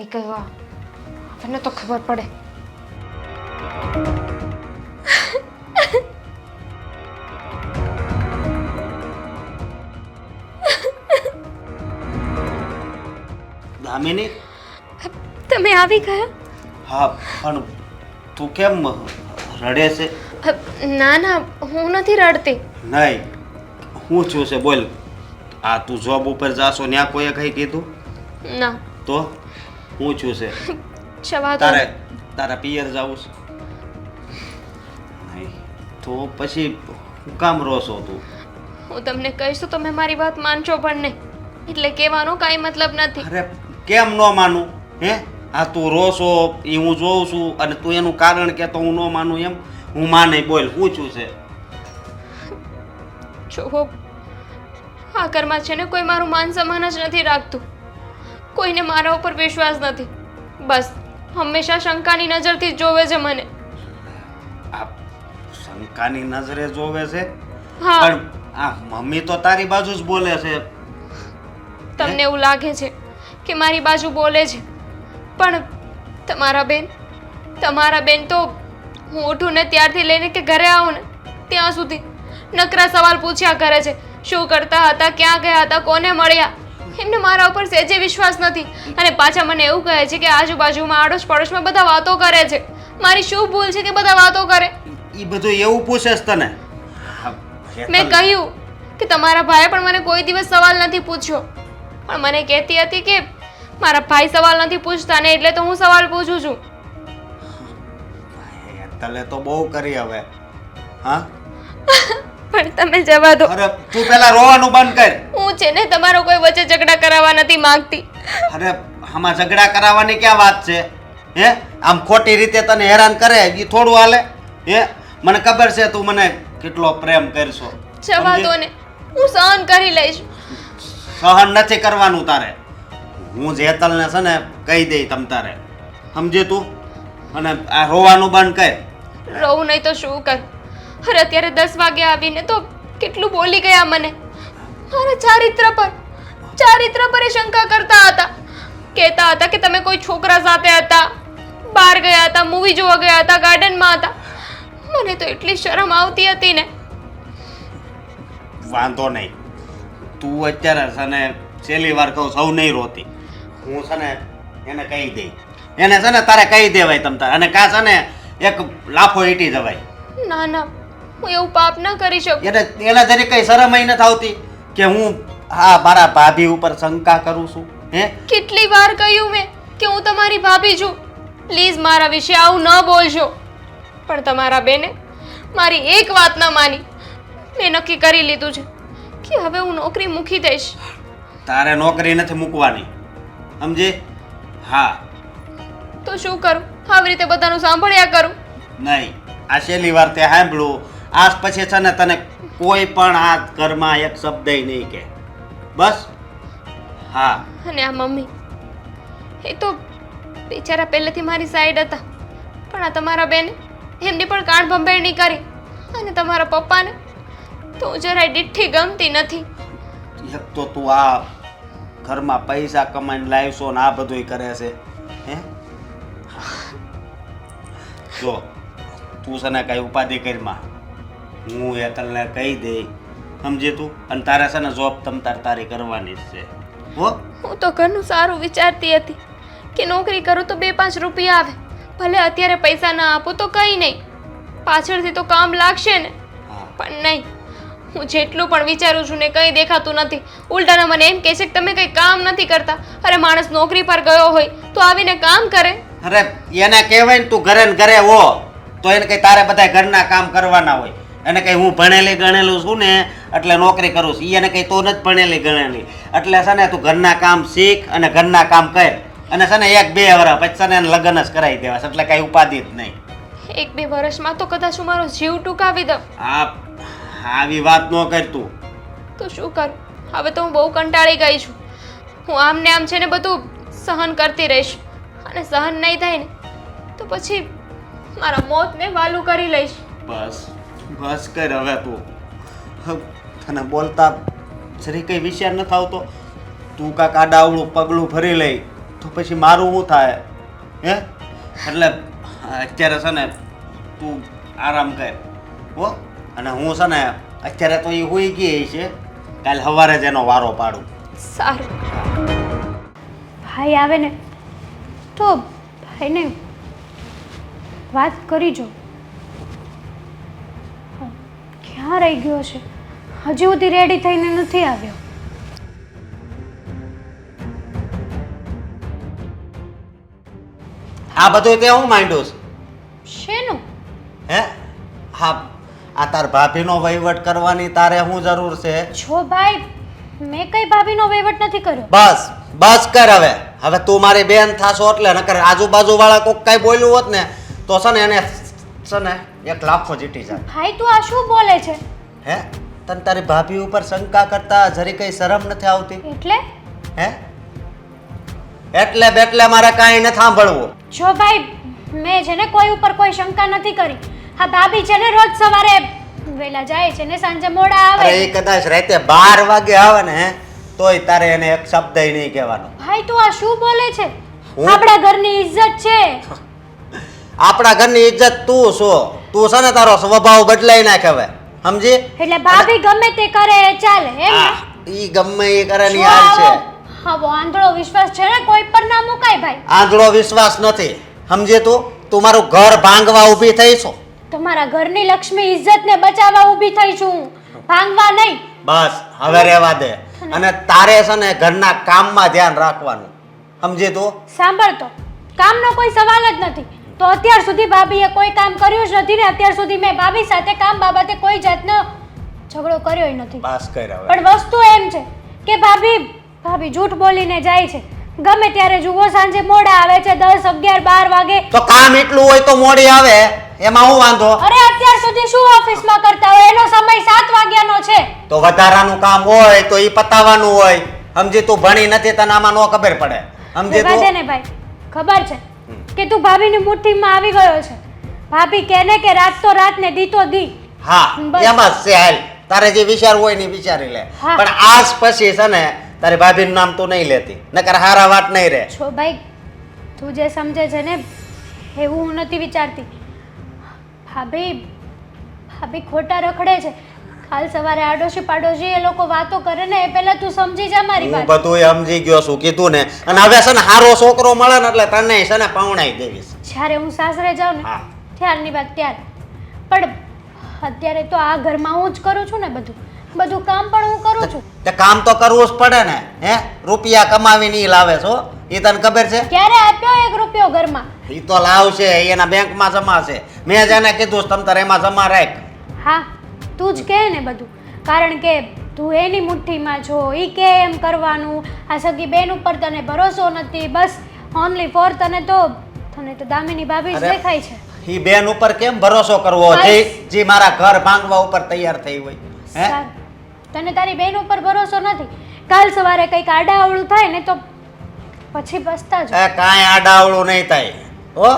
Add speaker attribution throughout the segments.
Speaker 1: આવી ગયો આ તને તો ખબર પડે.
Speaker 2: દામિની?
Speaker 1: તમે આવી ગયા?
Speaker 2: હા પણ તું કેમ રડે છે?
Speaker 1: ના ના હું નથી રડતી.
Speaker 2: નહીં. હું છું છે બોલ. આ તું જોબ ઉપર જાશો ત્યાં કોઈએ કંઈ કીધું?
Speaker 1: ના.
Speaker 2: તો? હું છું.
Speaker 1: જવા દો.
Speaker 2: તારે તારા પિયર જાવું છે? નહીં તો પછી હું કામ રોશો તું?
Speaker 1: હું તમને કહીશ તો તમે મારી વાત માનશો પણ નહીં. એટલે કહેવાનો કાંઈ મતલબ નથી.
Speaker 2: અરે કેમ ન માનું? હે? આ તું રોશો એ હું જોઉં છું અને તું એનું કારણ કે તો હું ન માનું એમ? હું માને બોલ હું છું. છે
Speaker 1: જો આ ઘરમાં છે ને કોઈ મારું માન સન્માન જ નથી રાખતું. કોઈને મારા ઉપર વિશ્વાસ નથી. બસ હંમેશા શંકાની નજરથી જોવે છે મને.
Speaker 2: આપ શંકાની નજરે જોવે છે?
Speaker 1: હા.
Speaker 2: પણ આ મમ્મી તો તારી બાજુ જ બોલે છે.
Speaker 1: તમને એવું લાગે છે કે મારી બાજુ બોલે છે? પણ તમારા બેન તમારા બેન તો હું ઉઠું ને ત્યારથી લઈને કે ઘરે આવું ને ત્યાં સુધી નકરા સવાલ પૂછ્યા કરે છે. શું કરતા હતા ક્યાં ગયા હતા કોને મળ્યા? એમને મારા ઉપર સહેજે વિશ્વાસ નથી. અને પાછા મને એવું કહે છે કે આજુબાજુમાં આડોશ પડોશમાં બધા વાતો કરે છે. મારી શું ભૂલ છે કે બધા વાતો કરે?
Speaker 2: એ બધું એવું પૂછે તને?
Speaker 1: મેં કહ્યું કે તમારા ભાઈએ પણ મને કોઈ દિવસ સવાલ નથી પૂછ્યો. પણ મને કહેતી હતી કે મારા ભાઈ સવાલ નથી પૂછતા ને એટલે તો હું સવાલ પૂછું છું.
Speaker 2: તલે તો બહુ કરી હવે. હા?
Speaker 1: પણ તમે જવા દો.
Speaker 2: અરે તું પહેલા રોવાનું બંધ કર.
Speaker 1: હું છે ને તમારો કોઈ વચ્ચે ઝઘડા કરાવવા નથી માંગતી.
Speaker 2: અરે આમાં ઝઘડા કરાવવાની ક્યાં વાત છે? હે? આમ ખોટી રીતે તને હેરાન કરે એ થોડું હાલે. હે? મને ખબર છે તું મને કેટલો પ્રેમ કરશો.
Speaker 1: જવા? દો ને. હું સહન કરી લઈશ.
Speaker 2: સહન નથી કરવાનું તારે. હું જે તલને છે ને કહી દઈ તમ તારે. સમજે તું? અને આ રોવાનું બંધ કર.
Speaker 1: રહું નહીં તો શું કર? અરે અત્યારે દસ વાગે આવીને તો કેટલું બોલી ગયા મને. મારા ચારિત્ર પર ચારિત્ર પર શંકા કરતા હતા. કહેતા હતા કે તમે કોઈ છોકરા સાથે હતા બહાર ગયા હતા મૂવી જોવા ગયા હતા ગાર્ડનમાં હતા. મને તો એટલી શરમ આવતી હતી ને.
Speaker 2: વાંધો નહીં. તું અત્યારે છે ને છેલ્લી વાર કહું સૌ નહીં રોતી. હું છે ને એને કહી દઈ એને છે ને તારે કહી દેવાય તમ તારે. અને કા છે ને એક લાફો ઈટી જવાય.
Speaker 1: ના ના. હું એવું પાપ ન કરી શકું.
Speaker 2: એટલે એને જરી કઈ શરમ ન આવતી કે હું હા મારા ભાભી ઉપર શંકા કરું છું હે?
Speaker 1: કેટલી વાર કહ્યું મેં કે હું તમારી ભાભી છું. પ્લીઝ મારા વિશે આવું ન બોલશો. પણ તમારા બેને મારી એક વાત ન માની. મેં નક્કી કરી લીધું છે કે હવે હું નોકરી મૂકી દઈશ.
Speaker 2: તારે નોકરી નથી મૂકવાની સમજે? હા.
Speaker 1: તો શું કરું? આવી રીતે બધાનું સાંભળ્યા કરું?
Speaker 2: નહીં. આ છેલ્લી વાર તે સાંભળ્યું. આજ પછી છે ને તને કોઈ પણ આ ઘરમાં એક શબ્દ નહીં કે બસ? હા.
Speaker 1: અને આ મમ્મી એ તો બિચારા પહેલેથી મારી સાઈડ હતા. પણ આ તમારા બેને એમની પણ કાન ભંભેરણી કરી. અને તમારા પપ્પાને તો જરાય ડીઠી ગમતી નથી.
Speaker 2: એક તો તું આ ઘરમાં પૈસા કમાઈને લાવશો ને આ બધુંય કરે છે હે? જો તું છે ને કઈ ઉપાધિ કરીમાં હું એ તને કહી દઈ સમજે તું? અને તારા છે ને જોબ તમ તાર તારી કરવાની જ છે. હો?
Speaker 1: હું તો ઘરનું સારું વિચારતી હતી કે નોકરી કરું તો બે પાંચ રૂપિયા આવે. ભલે અત્યારે પૈસા ના આપું તો કંઈ નહીં. પાછળથી તો કામ લાગશે ને. પણ નહીં. હું જેટલું પણ વિચારું છું ને કંઈ દેખાતું નથી. ઉલટાના મને એમ કહે છે કે તમે કંઈ કામ નથી કરતા. અરે માણસ નોકરી પર ગયો હોય તો આવીને કામ કરે.
Speaker 2: અરે એને કહેવાય ને તું ઘરે ને ઘરે હો. તો એને કઈ તારે બધા ઘરના કામ કરવાના હોય. એને કંઈ હું ભણેલી ગણેલું છું ને એટલે નોકરી કરું છું. એને કંઈ તો નથી ભણેલી ગણેલી. એટલે છે ને તું ઘરના કામ શીખ અને ઘરના કામ કર. અને છે ને એક બે વર્ષ પછી છે ને એને લગ્ન જ કરાવી દેવાસ એટલે કઈ ઉપાધિ જ નહીં.
Speaker 1: એક બે વર્ષમાં તો કદાચ હું મારો જીવ ટૂંકાવી દઉં.
Speaker 2: આ આવી વાત ન કર તું.
Speaker 1: તો શું કરું? હવે તો હું બહુ કંટાળી ગઈ છું. હું આમ ને આમ છે ને બધું સહન કરતી રહીશ. અને સહન નહીં થાય ને તો પછી મારા મોતને વાલું કરી લઈશ.
Speaker 2: બસ. બસ કર હવે તું. તને બોલતા જરી કઈ વિચાર નથી આવતો તું કાંક આડાવડું પગલું ભરી લઈ, તો પછી મારું શું થાય? હે? એટલે અત્યારે છે ને તું આરામ કર, હો? અને હું છે ને અત્યારે તો એ હોઈ ગઈ છે. કાલ સવારે જ એનો વારો પાડું.
Speaker 1: સારું.
Speaker 3: ભાઈ આવે ને, તો ભાઈને વાત કરી જો. ક્યાં રહી ગયો છે. હજી સુધી રેડી થઈને નથી આવ્યો.
Speaker 2: આ બધું તે હું માંડ્યું
Speaker 3: શેનું?
Speaker 2: હે? હા આ તાર ભાભીનો વહીવટ કરવાની તારે હું જરૂર છે?
Speaker 3: છો ભાઈ મેં કઈ ભાભીનો વહીવટ નથી કર્યો.
Speaker 2: બસ બસ કર હવે. હવે તું મારી બેન થાશો એટલે નકર આજુબાજુ વાળા કોક કઈ બોલ્યું હોત ને તો છે ને એને છે ને એક લાખો જીતી જાય.
Speaker 3: ભાઈ તું આ શું બોલે છે?
Speaker 2: હે? તને તારી ભાભી ઉપર શંકા કરતા જરી કઈ શરમ નથી આવતી?
Speaker 3: એટલે?
Speaker 2: હે? એટલે બેટલે મારે કાંઈ નથી સાંભળવું
Speaker 3: જો ભાઈ મેં છે ને કોઈ ઉપર કોઈ શંકા નથી કરી. હા ભાભી છે ને રોજ સવારે વહેલા જાય છે ને સાંજે મોડા
Speaker 2: અરે
Speaker 3: આવે
Speaker 2: એ કદાચ રાતે બાર વાગે આવે ને તોય તારે એને એક શબ્દ નહીં કહેવાનો.
Speaker 3: ભાઈ તું આ શું બોલે છે? આપણા ઘરની ઇજ્જત છે.
Speaker 2: આપણા ઘરની ઇજ્જત તું છો. તું છે ને તારો સ્વભાવ બદલાઈ નાખે હવે. સમજી?
Speaker 3: એટલે ભાભી ગમે તે કરે ચાલે એમ ને?
Speaker 2: ઈ ગમે એ કરે ની
Speaker 3: શું
Speaker 2: હાલ છે.
Speaker 3: આવો? આવો આંધળો વિશ્વાસ છે ને કોઈ પર ના મુકાય ભાઈ.
Speaker 2: આંધળો વિશ્વાસ નથી. સમજે તું? તું મારું ઘર ભાંગવા ઊભી થઈ છો.
Speaker 3: તમારા ઘરની લક્ષ્મી ઇજ્જત ને બચાવવા ઊભી થઈ છું હું. ભાંગવા નહીં.
Speaker 2: બસ હવે રહેવા દે. અને તારે છે ને ઘરના કામમાં ધ્યાન રાખવાનું. સમજે તું?
Speaker 3: સાંભળ તો કામનો કોઈ સવાલ જ નથી. તો અત્યાર સુધી ભાભીએ કોઈ કામ કર્યું જ નથી ને અત્યાર સુધી મેં ભાભી સાથે કામ બાબતે કોઈ જાતનો ઝઘડો કર્યો નથી.
Speaker 2: બસ કર હવે
Speaker 3: પણ વસ્તુ એમ છે કે ભાભી ભાભી જૂઠ બોલીને જાય છે. ગમે ત્યારે જુઓ સાંજે મોડા આવે છે દસ અગિયાર બાર વાગે.
Speaker 2: તો કામ એટલું હોય તો મોડી આવે. એમાં હું વાંધો?
Speaker 3: અરે અત્યાર સુધી શું ઓફિસમાં કરતા હોય? એનો સમય સાત વાગ્યાનો છે.
Speaker 2: તો વધારાનું કામ હોય તો એ પતાવવાનું હોય. સમજી તું ભણી નથી તને આમાં નો ખબર પડે. સમજી તું
Speaker 3: ને ભાઈ. ખબર છે. કે તું ભાભીની મુઠ્ઠીમાં આવી ગયો છે. ભાભી કેને કે રાત તો રાત ને દી. તો દી
Speaker 2: હા. એમ જ છે હાલ. તારે જે વિચાર હોય ને વિચારી લે. પણ આજ પછી છે ને તારી ભાભીનું નામ તું નહીં લેતી. નકર હારા વાત નહીં રહે
Speaker 3: છો ભાઈ તું જે સમજે છે ને એવું હું નથી વિચારતી. ભાભી ભાભી ખોટા રખડે છે. કાલ સવારે આડોશી પાડોશી એ લોકો વાતો કરે ને એ પહેલા તું સમજી જા મારી
Speaker 2: હું
Speaker 3: વાત.
Speaker 2: બધું સમજી ગયો છું કીધું ને. અને હવે છે ને હારો છોકરો મળે ને એટલે તને છે ને પાવણાઈ દેવીશ
Speaker 3: જ્યારે હું સાસરે જાઉં ને
Speaker 2: હા.
Speaker 3: ત્યારની વાત ત્યાર. પણ અત્યારે તો આ ઘરમાં હું જ કરું છું ને બધું. બધું કામ પણ હું કરું છું.
Speaker 2: તે કામ તો કરવું જ પડે ને હે? રૂપિયા કમાવીને ઈ લાવે છો? એ તને ખબર છે?
Speaker 3: ક્યારે આપ્યો એક રૂપિયો ઘરમાં?
Speaker 2: એ તો લાવશે ઈ એના બેંકમાં જમા છે મેં જ એને કીધું તમ તારે એમાં જમા રાખ.
Speaker 3: હા. તું જ કહે ને બધું. કારણ કે તું એની મુઠ્ઠીમાં છો એ કે એમ કરવાનું. આ સગી બેન ઉપર તને ભરોસો નથી બસ ઓનલી ફોર તને તો તને તો દામિની ભાભી જ
Speaker 2: અરે.
Speaker 3: દેખાય છે.
Speaker 2: ઈ બેન ઉપર કેમ ભરોસો કરવો? જે જે મારા ઘર ભાંગવા ઉપર તૈયાર થઈ હોય. હે?
Speaker 3: સારું. તને તારી બેન ઉપર ભરોસો નથી. કાલ સવારે કંઈક આડાઅવળું થાય ને તો પછી પસ્તા જ
Speaker 2: એ કાંઈ આડાવડું નહીં થાય. હો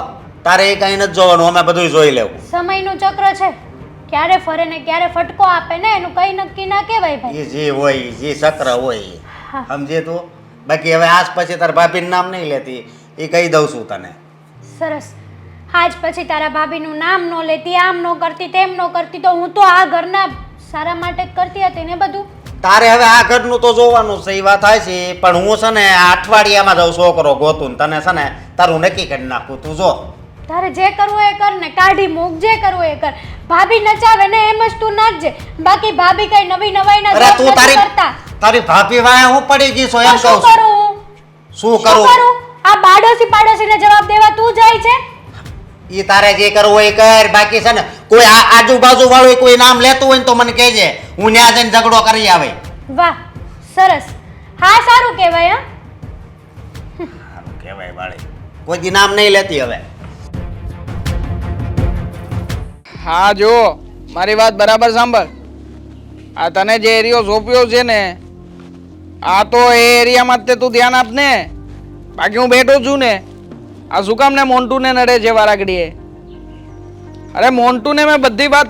Speaker 2: તારે એ કાંઈ નથી જોવાનું અમે બધું જોઈ લેવું.
Speaker 3: સમયનું ચક્ર છે. ક્યારે ફરે ને ક્યારે ફટકો આપે ને એનું કઈ નક્કી ના કહેવાય ભાઈ.
Speaker 2: એ જે હોય જે ચક્ર હોય સમજે તો? બાકી હવે આજ પછી તારા ભાભીનું નામ નહીં લેતી એ કહી દઉં છું તને.
Speaker 3: સરસ. આજ પછી તારા ભાભીનું નામ ન લેતી આમ ન કરતી તેમ ન કરતી તો હું તો આ ઘરના સારા માટે કરતી હતી ને બધું?
Speaker 2: તારે હવે આ ઘરનું તો જોવાનું છે એ વાત થાય છે પણ હું છે ને અઠવાડિયામાં જાઉં છોકરો ગોતું તને છે ને તારું નક્કી કરી નાખું તું જો.
Speaker 3: તારે જે કરવું એ કર ને કાઢી મૂક જે કરવું એ કર. ભાભી નચાવે ને એમ જ તું નાચજે. બાકી ભાભી કઈ નવી નવાઈ ના
Speaker 2: અરે તું તારી
Speaker 3: કરતા.
Speaker 2: તારી ભાભી વાય હું પડી ગઈ છું એમ
Speaker 3: શું
Speaker 2: કહું છું.
Speaker 3: કરું? હું?
Speaker 2: શું
Speaker 3: શું
Speaker 2: કરું?
Speaker 3: કરું? આ બાડોશી પાડોશીને જવાબ દેવા તું જાય છે?
Speaker 2: ઈ તારે જે કરવું હોય એ કર. બાકી છે ને કોઈ આ આજુબાજુ વાળું કોઈ નામ લેતું હોય ને તો મને કહેજે. હું ન્યા જઈને ઝઘડો કરી આવે.
Speaker 3: વાહ સરસ. હા સારું કહેવાય હા.
Speaker 2: કહેવાય વાળી. કોઈ દી નામ નહીં લેતી હવે.
Speaker 4: હા, જો. મારી વાત બરાબર સાંભળ. આ તને જે એરિયો સોંપ્યો છે ને, આ તો એ એરિયામાં જ તે તું ધ્યાન આપ ને. બાકી હું બેઠો છું ને. આ શું કામ ને મોન્ટુને નડે છે વારાઘડીએ અરે, મોન્ટુને મેં બધી વાત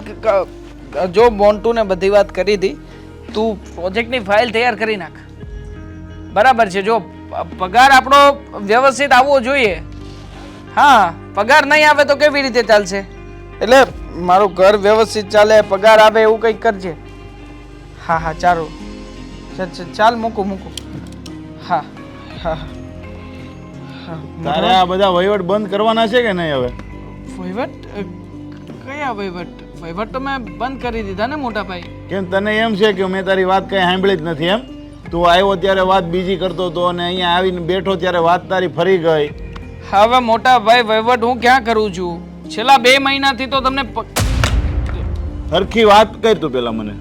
Speaker 4: જો મોન્ટુને બધી વાત કરી હતી, તું પ્રોજેક્ટની ફાઇલ તૈયાર કરી નાખ. બરાબર છે, જો. પગાર આપણો વ્યવસ્થિત આવવો જોઈએ. હા, પગાર નહીં આવે તો કેવી રીતે ચાલશે? એટલે મારું ઘર વ્યવસ્થિત ચાલે પગાર આવે એવું કંઈક કરજે. હા હા ચાલો. ચાલ મૂકું મૂકું. હા હા હા.
Speaker 5: તારે આ બધા વહીવટ બંધ કરવાના છે કે નહીં હવે?
Speaker 4: વહીવટ? કયા વહીવટ? વહીવટ તો મેં બંધ કરી દીધા ને મોટા ભાઈ.
Speaker 5: કેમ તને એમ છે કે મેં તારી વાત કઈ સાંભળી જ નથી એમ? તું આવ્યો ત્યારે વાત બીજી કરતો હતો અને અહીંયા આવીને બેઠો ત્યારે વાત તારી ફરી ગઈ.
Speaker 4: હવે મોટા ભાઈ વહીવટ હું ક્યાં કરું છું? છેલ્લા બે મહિનાથી તો તમને
Speaker 5: સરખી વાત કર તું પેલા મને.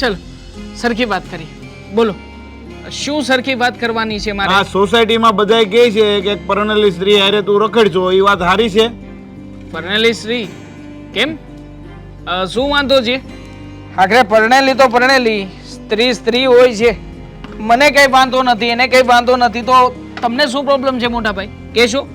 Speaker 4: ચલ સરખી વાત કરી. બોલો. શું સરખી વાત કરવાની છે મારે?
Speaker 5: આ સોસાયટીમાં બધાય કહે છે કે એક પરણેલી સ્ત્રી હારે તું રખડજો એ વાત સારી છે?
Speaker 4: પરણેલી સ્ત્રી? કેમ? શું વાંધો છે? આખરે પરણેલી તો પરણેલી સ્ત્રી સ્ત્રી હોય છે. મને કઈ વાંધો નથી એને કઈ વાંધો નથી તો તમને શું પ્રોબ્લેમ છે મોટા ભાઈ કહેશો?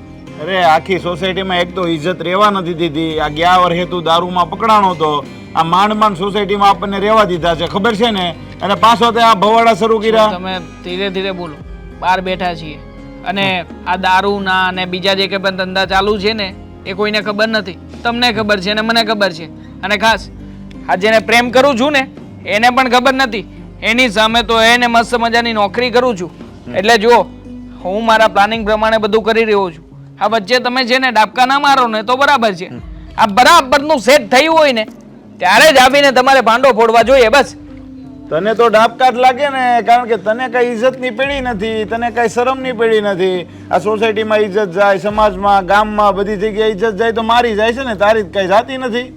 Speaker 5: અરે આખી સોસાયટીમાં એક તો ઇજ્જત રહેવા નથી દીધી. આ ગયા વર્ષે તું દારૂમાં પકડાણો તો આ માંડ માંડ સોસાયટીમાં આપણને રહેવા દીધા છે. ખબર છે ને? અને પાછો તે આ ભવાડા શરૂ કર્યા.
Speaker 4: તમે ધીરે ધીરે બોલો. બહાર બેઠા છીએ. અને આ દારૂના અને બીજા જે કંઈ પણ ધંધા ચાલુ છે ને એ કોઈને ખબર નથી. તમને ખબર છે અને મને ખબર છે. અને ખાસ આ જેને પ્રેમ કરું છું ને એને પણ ખબર નથી. એની સામે તો એને મસ્ત મજાની નોકરી કરું છું. એટલે જુઓ હું મારા પ્લાનિંગ પ્રમાણે બધું કરી રહ્યો છું. આ વચ્ચે તમે છે ને ડાબકા ના મારો ને તો બરાબર છે. આ બરાબરનું સેટ થયું હોય ને ત્યારે જ આવીને તમારે ભાંડો ફોડવા જોઈએ બસ.
Speaker 5: તને તો ડાબકા જ લાગે ને કારણ કે તને કઈ ઇજ્જતની પેઢી નથી તને કઈ શરમની પેઢી નથી. આ સોસાયટીમાં ઇજ્જત જાય સમાજમાં ગામમાં બધી જગ્યાએ ઇજ્જત જાય તો મારી જાય છે ને તારી કઈ જાતી નથી.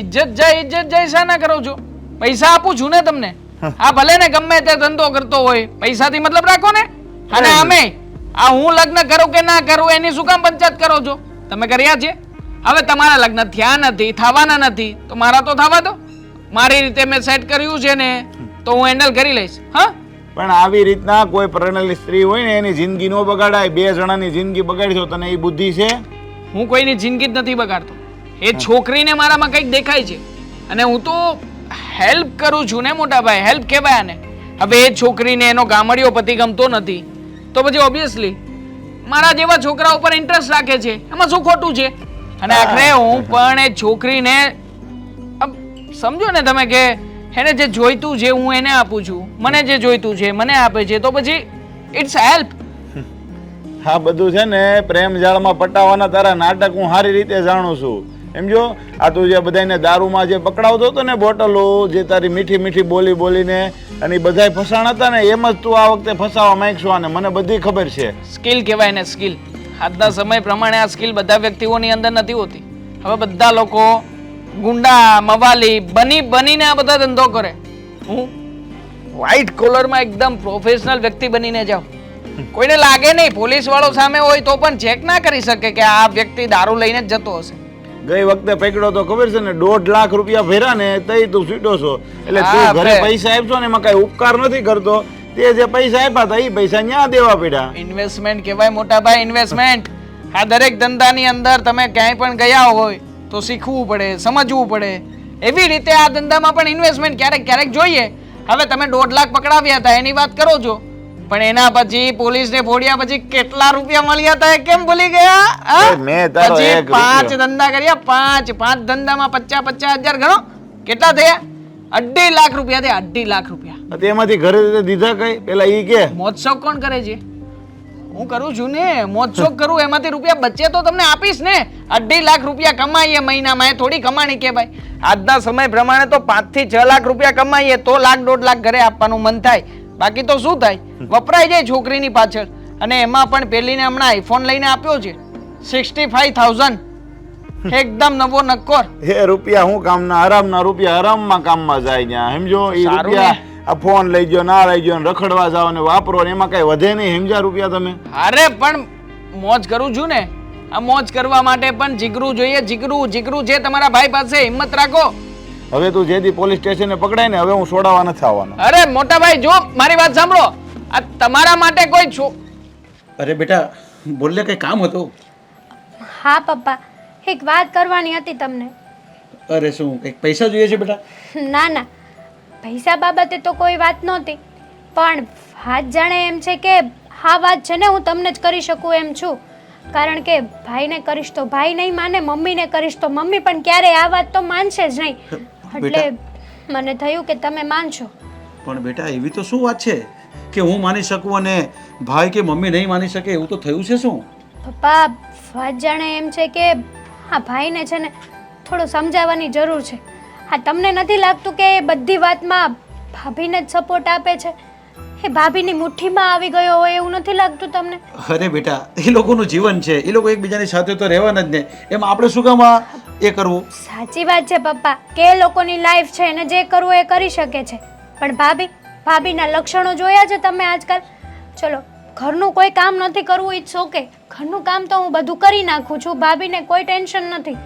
Speaker 4: ઇજ્જત જાય ઇજ્જત જાય શા ના કરો છો? પૈસા આપું છું ને તમને? આ ભલે ને ગમે તે ધંધો કરતો હોય પૈસાથી મતલબ રાખો ને? અને અમે આ હું લગ્ન કરું કે ના કરું એની શું કામ પંચાયત કરો છો? તમે કર્યા છે? હવે તમારા લગ્ન થયા નથી થવાના નથી તો મારા તો થવા દો. મારી રીતે મેં સેટ કર્યું છે ને તો હું હેન્ડલ કરી લઈશ હા?
Speaker 5: પણ આવી રીતના કોઈ પરણેલી સ્ત્રી હોય ને એની જિંદગી નો બગાડાય બે જણાની જિંદગી બગાડશો તને એ બુદ્ધિ છે?
Speaker 4: હું કોઈની જિંદગી જ નથી બગાડતો. એ છોકરીને મારામાં કંઈક દેખાય છે. અને હું તો હેલ્પ કરું છું ને મોટા ભાઈ હેલ્પ કહેવાય આને. હવે એ છોકરીને એનો ગામડિયો પતિ ગમતો નથી. તો પછી ઓબ્વિયસલી મારા જેવા છોકરા ઉપર ઇન્ટરેસ્ટ રાખે છે. એમાં શું ખોટું છે? અને આખરે હું પણ એ છોકરીને સમજો ને તમે કે એને જે જોઈતું છે હું એને આપું છું. મને જે જોઈતું છે મને આપે છે તો પછી ઇટ્સ હેલ્પ
Speaker 5: હા બધું છે ને પ્રેમ જાળમાં પટાવવાના તારા નાટક હું સારી રીતે જાણું છું. સમજો? આ તું જે બધાને દારૂમાં જે પકડાવતો હતો ને બોટલો, જે તારી મીઠી મીઠી બોલી બોલીને અને એ બધાય ફસાણ હતા ને, એમ જ તું આ વખતે ફસાવા માંગશો અને મને બધી ખબર છે.
Speaker 4: સ્કિલ કહેવાય ને સ્કિલ. આજના સમય પ્રમાણે આ સ્કિલ બધા વ્યક્તિઓની અંદર નથી હોતી. હવે બધા લોકો ગુંડા, મવાલી, બની બનીને આ બધા ધંધો કરે. હું વ્હાઈટ કોલરમાં એકદમ પ્રોફેશનલ વ્યક્તિ બનીને જાઉં. કોઈને લાગે નહીં પોલીસ વાળો સામે હોય તો પણ ચેક ના કરી શકે કે આ વ્યક્તિ દારૂ લઈને જ જતો હશે.
Speaker 5: ગઈ વખતે પકડ્યો તો ખબર છે ને દોઢ લાખ રૂપિયા ભર્યા ને તઈ તું છૂટો છો. એટલે તું ઘરે. પૈસા આપશો ને એમાં કઈ ઉપકાર નથી કરતો. તે જે પૈસા આપ્યા હતા એ પૈસા ન્યા દેવા પડ્યા.
Speaker 4: ઇન્વેસ્ટમેન્ટ કહેવાય મોટા ભાઈ ઇન્વેસ્ટમેન્ટ આ દરેક ધંધાની અંદર તમે ક્યાંય પણ ગયા હોય તો શીખવું પડે સમજવું પડે. એવી રીતે આ ધંધામાં પણ ઇન્વેસ્ટમેન્ટ ક્યારેક ક્યારેક જોઈએ. હવે તમે દોઢ લાખ પકડાવ્યા હતા એની વાત કરો છો. પણ એના પછી પોલીસને ફોડ્યા પછી કેટલા રૂપિયા મળ્યા હતા એ કેમ ભૂલી ગયા?
Speaker 5: મેં તારો
Speaker 4: પછી
Speaker 5: એક
Speaker 4: પાંચ ધંધા કર્યા પાંચ પાંચ ધંધામાં પચાસ પચાસ હજાર ગણો. કેટલા થયા? અઢી લાખ રૂપિયા થયા અઢી લાખ રૂપિયા.
Speaker 5: તેમાંથી ઘરે દીધા કઈ? પેલા ઈ કે.
Speaker 4: મોત્સવ કોણ કરે છે? હું કરું છું ને મોજશોખ કરું એમાંથી રૂપિયા બચે તો તમને આપીશ ને. અઢી લાખ રૂપિયા કમાઈએ મહિનામાં એ થોડી કમાણી કે ભાઈ આજના સમય પ્રમાણે તો પાંચથી છ લાખ રૂપિયા કમાઈએ તો લાખ દોઢ લાખ ઘરે આપવાનું મન થાય. બાકી તો શું થાય? વપરાઈ જાય છોકરીની પાછળ. અને એમાં પણ પેલીને હમણાં આઈફોન લઈને આપ્યો છે. સિક્સટી ફાઈવ થાઉઝન્ડ એકદમ નવો નક્કોર.
Speaker 5: હે રૂપિયા હું કામના? આરામના રૂપિયા આરામમાં કામમાં જાય ત્યાં. સમજો? એ રૂપિયા આ ફોન લઈ ગયો ના લઈ ગયો રખડવા જાઓ ને વાપરો ને એમાં કઈ વધે નહીં. સમજ્યા રૂપિયા તમે?
Speaker 4: અરે પણ મોજ કરું છું ને. આ મોજ કરવા માટે પણ જીગરું જોઈએ. જીગરું જીગરું જે તમારા ભાઈ પાસે હિંમત રાખો.
Speaker 5: હવે તું જેદી પોલીસ સ્ટેશને પકડાય ને હવે હું છોડાવવા નથી આવવાનો.
Speaker 4: અરે મોટા ભાઈ જો મારી વાત સાંભળો. આ તમારા માટે કોઈ છો
Speaker 6: અરે બેટા બોલને કઈ કામ હતું?
Speaker 3: હા પપ્પા. એક વાત કરવાની હતી તમને.
Speaker 6: અરે શું કંઈક પૈસા જોઈએ છે બેટા?
Speaker 3: ના ના. પૈસા બાબતે તો કોઈ વાત નહોતી. પણ વાત જાણે એમ છે કે હા વાત છે ને હું તમને જ કરી શકું એમ છું. કારણ કે ભાઈને કરીશ તો ભાઈ નહીં માને મમ્મીને કરીશ તો મમ્મી પણ ક્યારેય આ વાત તો માનશે જ નહીં. એટલે મને થયું કે તમે માનશો.
Speaker 6: પણ બેટા એવી તો શું વાત છે? કે હું માની શકું અને ભાઈ કે મમ્મી નહીં માની શકે એવું તો થયું છે શું?
Speaker 3: પપ્પા વાત જાણે એમ છે કે આ ભાઈને છે ને થોડું સમજાવવાની જરૂર છે. હા તમને નથી લાગતું કે એ બધી વાતમાં ભાભીને જ સપોર્ટ આપે છે? એ ભાભીની મુઠ્ઠીમાં આવી ગયો હોય એવું નથી લાગતું તમને?
Speaker 6: અરે બેટા એ લોકોનું જીવન છે. એ લોકો એકબીજાની સાથે તો રહેવાના જ ને. એમાં આપણે શું કામ એ કરવું?
Speaker 3: સાચી વાત છે પપ્પા. કે એ લોકોની લાઈફ છે એને જે કરવું એ કરી શકે છે. પણ ભાભી ભાભીના લક્ષણો જોયા છે તમે આજકાલ? ચલો ઘરનું કોઈ કામ નથી કરવું ઇટ્સ ઓકે ઘરનું કામ તો હું બધું કરી નાખું છું. ભાભીને કોઈ ટેન્શન નથી.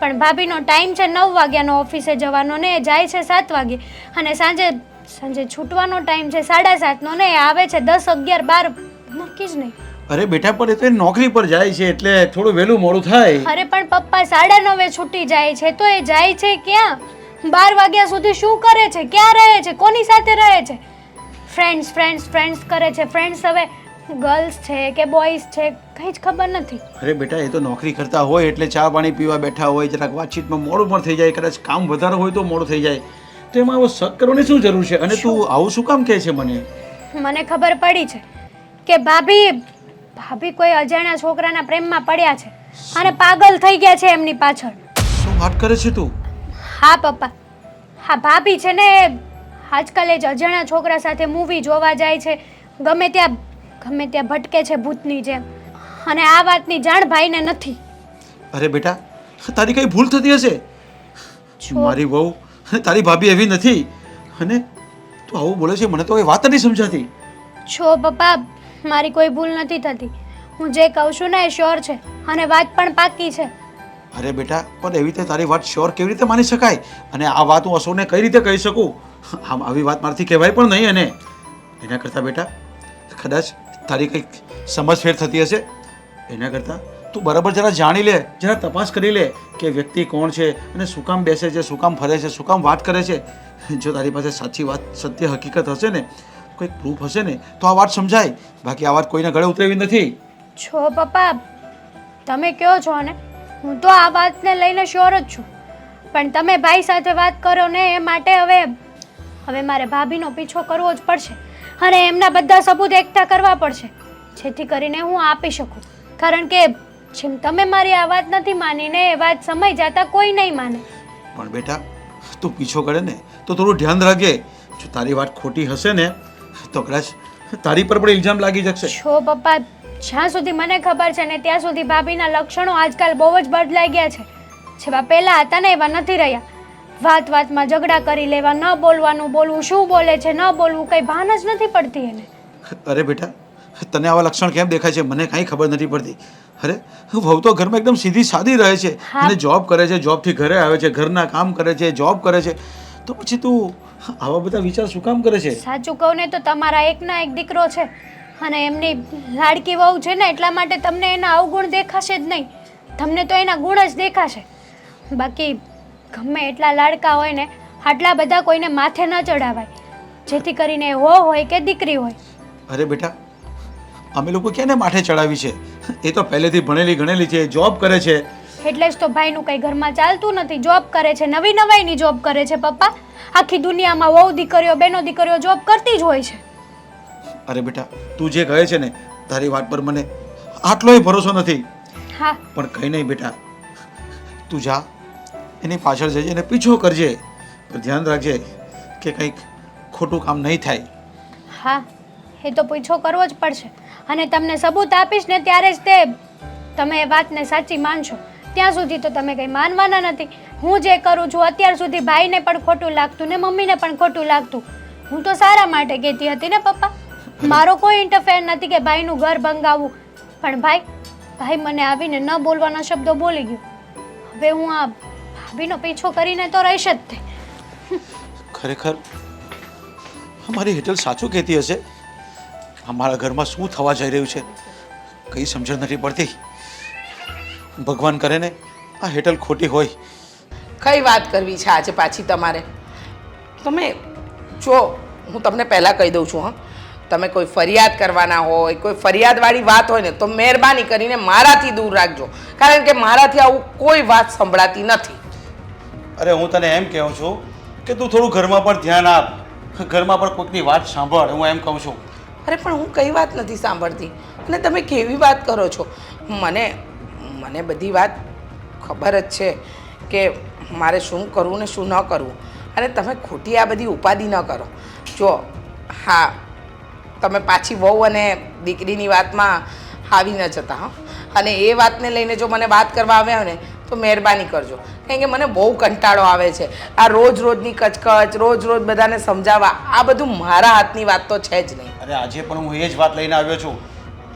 Speaker 3: પણ ભાભીનો ટાઈમ છે નવ વાગ્યાનો ઓફિસે જવાનો ને એ જાય છે સાત વાગે. અને સાંજે સાંજે છૂટવાનો ટાઈમ છે સાડા સાતનો ને આવે છે દસ અગિયાર બાર નક્કી જ નહીં.
Speaker 6: અરે બેટા પણ એ તો એ નોકરી પર જાય છે એટલે થોડું વહેલું મોડું થાય.
Speaker 3: અરે પણ પપ્પા સાડા નવે છૂટી જાય છે તો એ જાય છે ક્યાં? બાર વાગ્યા સુધી શું કરે છે? ક્યાં રહે છે? કોની સાથે રહે છે? ફ્રેન્ડ્સ ફ્રેન્ડ્સ ફ્રેન્ડ્સ કરે છે. ફ્રેન્ડ્સ હવે ગર્લ્સ છે કે બોયઝ છે કંઈ જ ખબર નથી.
Speaker 6: અરે બેટા એ તો નોકરી કરતા હોય એટલે ચા પાણી પીવા બેઠા હોય જરાક વાતચીતમાં મોડું પણ થઈ જાય કદાચ કામ વધારે હોય તો મોડું થઈ જાય. તો એમાં આવો શક કરવાની શું જરૂર છે? અને તું આવું શું કામ કહે છે મને?
Speaker 3: મને ખબર પડી છે કે ભાભી ભાભી કોઈ અજાણ્યા છોકરાના પ્રેમમાં પડ્યા છે અને પાગલ થઈ ગયા છે એમની પાછળ.
Speaker 6: શું વાત કરે છે તું?
Speaker 3: હા પપ્પા. હા ભાભી છે ને આજકાલ એ જ અજાણ્યા છોકરા સાથે મૂવી જોવા જાય છે. ગમે ત્યાં ગમે ત્યાં ભટકે છે ભૂતની જેમ. અને આ વાતની જાણ ભાઈને નથી.
Speaker 6: અરે બેટા તારી કઈ ભૂલ થતી હશે. મારી વહુ તારી ભાભી એવી નથી. અને તું આવું બોલે છે મને તો એ વાત નથી સમજાતી.
Speaker 3: છો પપ્પા મારી કોઈ ભૂલ નથી થતી. હું જે કહું છું ને એ શ્યોર છે અને વાત પણ પાકી છે.
Speaker 6: અરે બેટા પણ એવી રીતે તારી વાત શ્યોર કેવી રીતે માની શકાય? અને આ વાત હું અશોકને કઈ રીતે કહી શકું? આમ આવી વાત મારાથી કહેવાય પણ નહીં અને એના કરતાં બેટા કદાચ તારી કંઈક સમજફેર થતી હશે. એના કરતાં તું બરાબર જરા જાણી લે, જરા તપાસ કરી લે કે વ્યક્તિ કોણ છે અને શું કામ બેસે છે, શું કામ ફરે છે, શું કામ વાત કરે છે. જો તારી પાસે સાચી વાત, સત્ય, હકીકત હશે ને કોઈક પ્રૂફ હશે ને, તો આ વાત સમજાય. બાકી આ વાત કોઈને ગળે ઉતરેવી નથી.
Speaker 3: છો પપ્પા, તમે કહો છો ને? હું તો આ વાતને લઈને શ્યોર જ છું. પણ તમે ભાઈ સાથે વાત કરો ને એ માટે હવે હવે મારે ભાભીનો પીછો કરવો જ પડશે અને એમના બધા સબૂત એકઠા કરવા પડશે. જેથી કરીને હું આપી શકું. કારણ કે જેમ તમે મારી આ વાત નથી માનીને એ વાત સમય જતા કોઈ નહીં માને.
Speaker 6: પણ બેટા તું પીછો કરે ને તો થોડું ધ્યાન રાખે જો તારી વાત ખોટી હશે ને તો કદાચ તારી પર પણ ઇલ્ઝામ લાગી જશે.
Speaker 3: છો પપ્પા જ્યાં સુધી મને ખબર છે ને ત્યાં સુધી ભાભીના લક્ષણો આજકાલ બહુ જ બદલાઈ ગયા છે. જેવા પહેલાં હતા ને એવા નથી રહ્યા. વાત વાતમાં ઝઘડા કરી લેવા ન બોલવાનું બોલવું શું બોલે છે ન બોલવું કંઈ ભાન જ નથી પડતી એને.
Speaker 6: અરે બેટા તને આવા લક્ષણ કેમ દેખાય છે? મને કાંઈ ખબર નથી પડતી. અરે વહુ તો ઘરમાં એકદમ સીધી સાદી રહે છે. અને જોબ કરે છે જોબથી ઘરે આવે છે ઘરના કામ કરે છે જોબ કરે છે. તો પછી તું આવા બધા વિચાર શું કામ કરે છે?
Speaker 3: સાચું કહું ને તો તમારા એકના એક દીકરો છે અને એમની લાડકી વહુ છે ને એટલા માટે તમને એના અવગુણ દેખાશે જ નહીં. તમને તો એના ગુણ જ દેખાશે. બાકી ગમે એટલા લાડકા હોય ને આટલા બધા કોઈને માથે ન ચડાવાય. જેથી કરીને હો હોય કે દીકરી હોય.
Speaker 6: અરે બેટા અમે લોકો કેને માથે ચડાવી છે? એ તો પહેલેથી ભણેલી ગણેલી છે જોબ કરે છે.
Speaker 3: એટલે જ તો ભાઈનું કંઈ ઘરમાં ચાલતું નથી જોબ કરે છે નવી નવાઈની જોબ કરે છે પપ્પા. આખી દુનિયામાં વહુ દીકરીઓ બેનો દીકરીઓ જોબ કરતી જ હોય છે.
Speaker 6: અરે બેટા તું જે કહે છે ને તારી વાત પર મને આટલોય ભરોસો નથી.
Speaker 3: હા.
Speaker 6: પણ કંઈ નહીં બેટા તું જા એની પાછળ જજે અને પીછો કરજે. પણ ધ્યાન રાખજે કે કંઈક ખોટું કામ નહીં થાય.
Speaker 3: હા એ તો પીછો કરવો જ પડશે. અને તમને સબૂત આપીશ ને ત્યારે જ તે તમે એ વાતને સાચી માનશો. ત્યાં સુધી તો તમે કંઈ માનવાના નથી. હું જે કરું છું, અત્યાર સુધી ભાઈને પણ ખોટું લાગતું ને મમ્મીને પણ ખોટું લાગતું. હું તો સારા માટે કહેતી હતી ને, પપ્પા. મારો કોઈ ઇન્ટરફેર નથી કે ભાઈનું ઘર ભંગાવવું પણ ભાઈ ભાઈ મને આવીને ન બોલવાના શબ્દો બોલી ગયો. હવે હું આ ભાભીનો પીછો કરીને તો રહીશ જ તે.
Speaker 6: ખરેખર અમારી હેટલ સાચું કહેતી હશે? અમારા ઘરમાં શું થવા જઈ રહ્યું છે? કંઈ સમજણ નથી પડતી. ભગવાન કરે ને આ હેઠળ ખોટી હોય.
Speaker 7: કઈ વાત કરવી છે આજે પાછી તમારે? તમે જો હું તમને પહેલાં કહી દઉં છું હા. તમે કોઈ ફરિયાદ કરવાના હોય કોઈ ફરિયાદવાળી વાત હોય ને તો મહેરબાની કરીને મારાથી દૂર રાખજો. કારણ કે મારાથી આવું કોઈ વાત સંભળાતી નથી.
Speaker 6: અરે હું તને એમ કહું છું કે તું થોડું ઘરમાં પણ ધ્યાન આપ. ઘરમાં પણ કોઈકની વાત સાંભળ હું એમ કહું છું.
Speaker 7: અરે, પણ હું કઈ વાત નથી સાંભળતી? અને તમે કેવી વાત કરો છો? મને મને બધી વાત ખબર જ છે કે મારે શું કરવું ને શું ન કરવું. અને તમે ખોટી આ બધી ઉપાધિ ન કરો. જો, હા, તમે પાછી વહુ અને દીકરીની વાતમાં આવી ન જતા, હા. અને એ વાતને લઈને જો મને વાત કરવા આવ્યા ને, તો મહેરબાની કરજો. કારણ કે મને બહુ કંટાળો આવે છે. આ રોજ રોજની કચકચ, રોજ રોજ બધાને સમજાવવા, આ બધું મારા હાથની વાત તો છે જ નહીં.
Speaker 6: અરે આજે પણ હું એ જ વાત લઈને આવ્યો છું.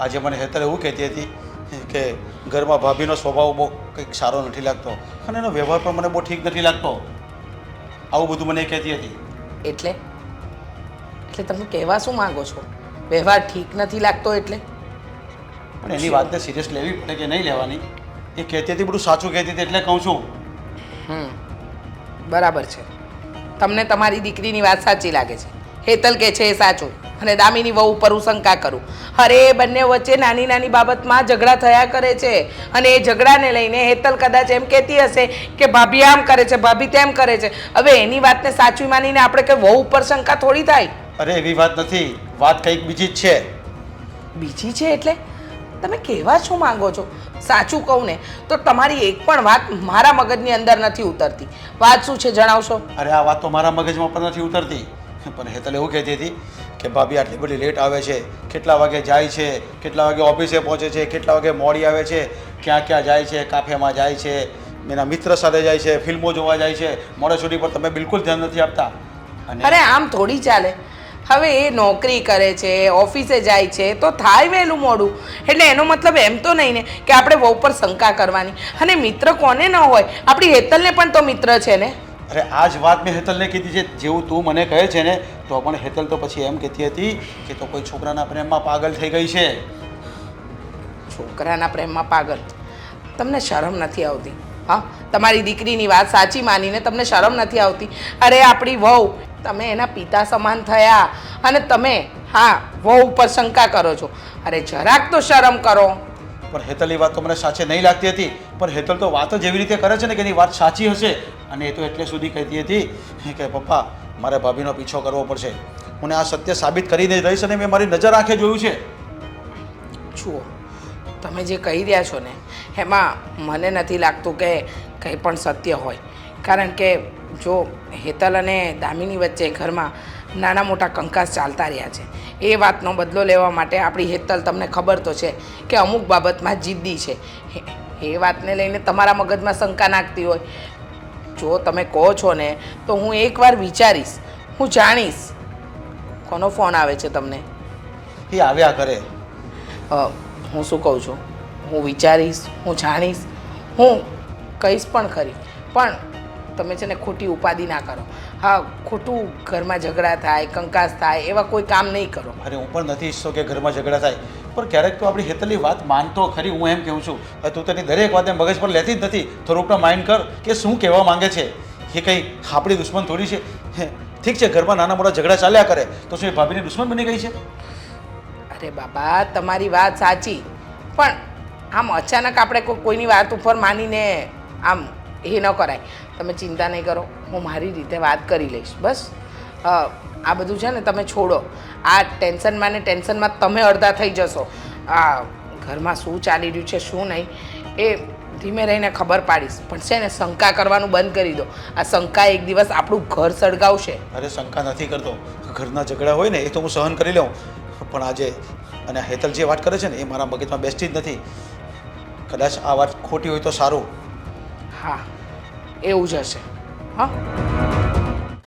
Speaker 6: આજે મને હેતર એવું કહેતી હતી કે ઘરમાં ભાભીનો સ્વભાવ બહુ કંઈક સારો નથી લાગતો અને એનો વ્યવહાર પણ મને બહુ ઠીક નથી લાગતો. આવું બધું મને કહેતી હતી.
Speaker 7: એટલે? એટલે તમે કહેવા શું માગો છો? વ્યવહાર ઠીક નથી લાગતો એટલે?
Speaker 6: પણ એની વાતને સિરિયસ લેવી પડે કે નહીં લેવાની? એ કહેતી હતી બધું સાચું કહેતી હતી એટલે કહું છું.
Speaker 7: હમ બરાબર છે. તમને તમારી દીકરીની વાત સાચી લાગે છે. હેતલ કે છે એ સાચું. અને દામિની વહુ ઉપર હું શંકા કરું. અરે એ બંને વચ્ચે નાની નાની બાબતમાં ઝઘડા થયા કરે છે. અને એ ઝઘડાને લઈને હેતલ કદાચ એમ કહેતી હશે કે ભાભી આમ કરે છે ભાભી તેમ કરે છે. હવે એની વાતને સાચી માનીને આપણે કે વહુ ઉપર શંકા થોડી થાય?
Speaker 6: અરે એવી વાત નથી. વાત કંઈક બીજી જ છે.
Speaker 7: બીજી છે એટલે? તમે કહેવા શું માંગો છો? સાચું કહું ને તો તમારી એક પણ વાત મારા મગજની અંદર નથી ઉતરતી. વાત શું છે જણાવશો?
Speaker 6: અરે આ વાત તો મારા મગજમાં પણ નથી ઉતરતી. પણ હેતલ એવું કહેતી હતી કે ભાભી, આટલી બધી લેટ આવે છે, કેટલા વાગે જાય છે, કેટલા વાગે ઓફિસે પહોંચે છે, કેટલા વાગે મોડી આવે છે, ક્યાં ક્યાં જાય છે, કાફેમાં જાય છે, એના મિત્ર સાથે જાય છે, ફિલ્મો જોવા જાય છે, મોડે સુધી પર તમે બિલકુલ ધ્યાન નથી આપતા.
Speaker 7: અરે, આમ થોડી ચાલે. હવે એ નોકરી કરે છે, ઓફિસે જાય છે, તો થાય વહેલું મોડું. એટલે એનો મતલબ એમ તો નહીં ને કે આપણે વહુ પર શંકા કરવાની. અને મિત્ર કોને ન હોય? આપણી હેતલને પણ તો મિત્ર છે ને.
Speaker 6: અરે આ જ વાત મેં હેતલને કીધી છે. જેવું તું મને કહે છે ને તો પણ હેતલ તો પછી એમ કહેતી હતી કે તો કોઈ છોકરાના પ્રેમમાં પાગલ થઈ ગઈ છે.
Speaker 7: છોકરાના પ્રેમમાં પાગલ? તમને શરમ નથી આવતી? હા તમારી દીકરીની વાત સાચી માનીને તમને શરમ નથી આવતી? અરે આપણી વહુ તમે એના પિતા સમાન થયા અને તમે હા વહુ ઉપર શંકા કરો છો. અરે જરાક તો શરમ કરો.
Speaker 6: પણ હેતલની વાત તો મને સાચી નહીં લાગતી હતી. પણ હેતલ તો વાત જ એવી રીતે કરે છે ને કે એની વાત સાચી હશે. અને એ તો એટલે સુધી કહેતી હતી કે, પપ્પા, મારે ભાભીનો પીછો કરવો પડશે. હું આ સત્ય સાબિત કરીને રહીશ અને મેં મારી નજર આંખે જોયું છે.
Speaker 7: જુઓ, તમે જે કહી રહ્યા છો ને, એમાં મને નથી લાગતું કે કંઈ પણ સત્ય હોય. કારણ કે જો હેતલ અને દામિની વચ્ચે ઘરમાં નાના મોટા કંકાસ ચાલતા રહ્યા છે, એ વાતનો બદલો લેવા માટે આપણી હેતલ તમને ખબર તો છે કે અમુક બાબતમાં જિદ્દી છે. એ વાતને લઈને તમારા મગજમાં શંકા નાખતી હોય જો તમે કહો છો ને તો હું એકવાર વિચારીશ હું જાણીશ. કોનો ફોન આવે છે તમને?
Speaker 6: એ આવ્યા કરે.
Speaker 7: હું શું કહું છું? હું વિચારીશ હું જાણીશ હું કહીશ પણ ખરી. પણ તમે છે ને ખોટી ઉપાધિ ના કરો. હા ખોટું ઘરમાં ઝઘડા થાય કંકાસ થાય એવા કોઈ કામ નહીં કરો.
Speaker 6: અરે હું પણ નથી ઈચ્છતો કે ઘરમાં ઝઘડા થાય. પણ ક્યારેક તો આપણી હેતલની વાત માનતો ખરી, હું એમ કહું છું. તું તેની દરેક વાતને મગજ પર લેતી જ નથી થોડુંક માઇન્ડ કર કે શું કહેવા માંગે છે. એ કંઈ આપણી દુશ્મન થોડી છે. ઠીક છે, ઘરમાં નાના મોટા ઝઘડા ચાલ્યા કરે, તો શું એ ભાભીની દુશ્મન બની ગઈ છે?
Speaker 7: અરે બાબા, તમારી વાત સાચી. પણ આમ અચાનક આપણે કોઈ, કોઈની વાત ઉપર માનીને આમ એ ન કરાય. તમે ચિંતા નહીં કરો, હું મારી રીતે વાત કરી લઈશ. બસ આ બધું છે ને તમે છોડો. આ ટેન્શનમાં ને ટેન્શનમાં તમે અડધા થઈ જશો. આ ઘરમાં શું ચાલી રહ્યું છે શું નહીં એ ધીમે રહીને ખબર પાડીશ. પણ છે ને શંકા કરવાનું બંધ કરી દો. આ શંકા એક દિવસ આપણું ઘર સળગાવશે.
Speaker 6: અરે શંકા નથી કરતો. ઘરના ઝઘડા હોય ને એ તો હું સહન કરી લઉં. પણ આજે અને હેતલ જે વાત કરે છે ને એ મારા મગજમાં બેસતી જ નથી. કદાચ આ વાત ખોટી હોય તો સારું.
Speaker 7: હા એવું જ હશે. હા.